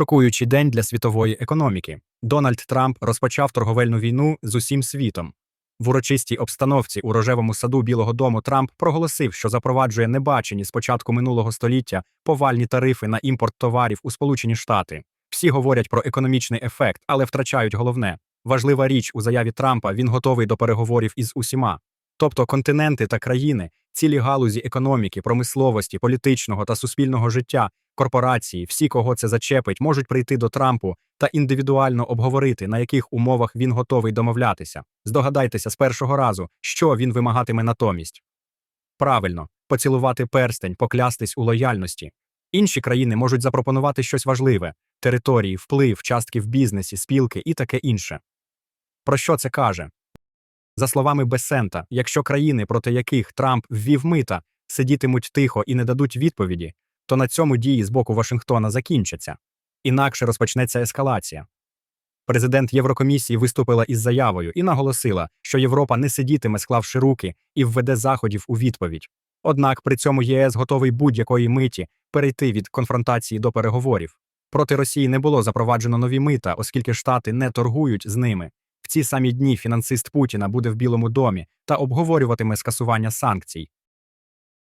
Шокуючий день для світової економіки. Дональд Трамп розпочав торговельну війну з усім світом. В урочистій обстановці у рожевому саду Білого Дому Трамп проголосив, що запроваджує небачені з початку минулого століття повальні тарифи на імпорт товарів у Сполучені Штати. Всі говорять про економічний ефект, але втрачають головне. Важлива річ у заяві Трампа він готовий до переговорів із усіма. Тобто континенти та країни, цілі галузі економіки, промисловості, політичного та суспільного життя, корпорації, всі, кого це зачепить, можуть прийти до Трампу та індивідуально обговорити, на яких умовах він готовий домовлятися. Здогадайтеся з першого разу, що він вимагатиме натомість. Правильно, поцілувати перстень, поклястись у лояльності. Інші країни можуть запропонувати щось важливе території, вплив, частки в бізнесі, спілки і таке інше. Про що це каже? За словами Бесента, якщо країни, проти яких Трамп ввів мита, сидітимуть тихо і не дадуть відповіді, то на цьому дії з боку Вашингтона закінчаться. Інакше розпочнеться ескалація. Президент Єврокомісії виступила із заявою і наголосила, що Європа не сидітиме, склавши руки, і введе заходів у відповідь. Однак при цьому ЄС готовий будь-якої миті перейти від конфронтації до переговорів. Проти Росії не було запроваджено нові мита, оскільки Штати не торгують з ними. В ці самі дні фінансист Путіна буде в Білому домі та обговорюватиме скасування санкцій.